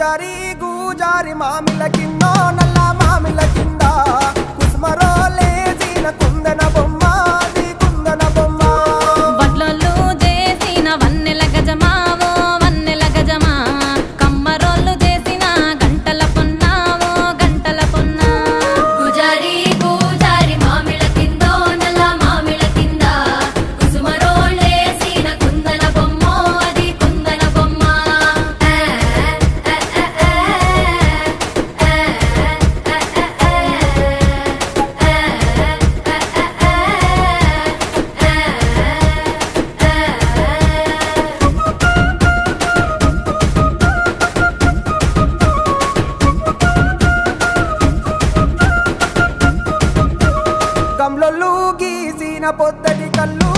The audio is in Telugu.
పూజారి గూజారి మామిల కింద నల్ల రూపంలో లూగీసిన పొద్దటి కళ్ళు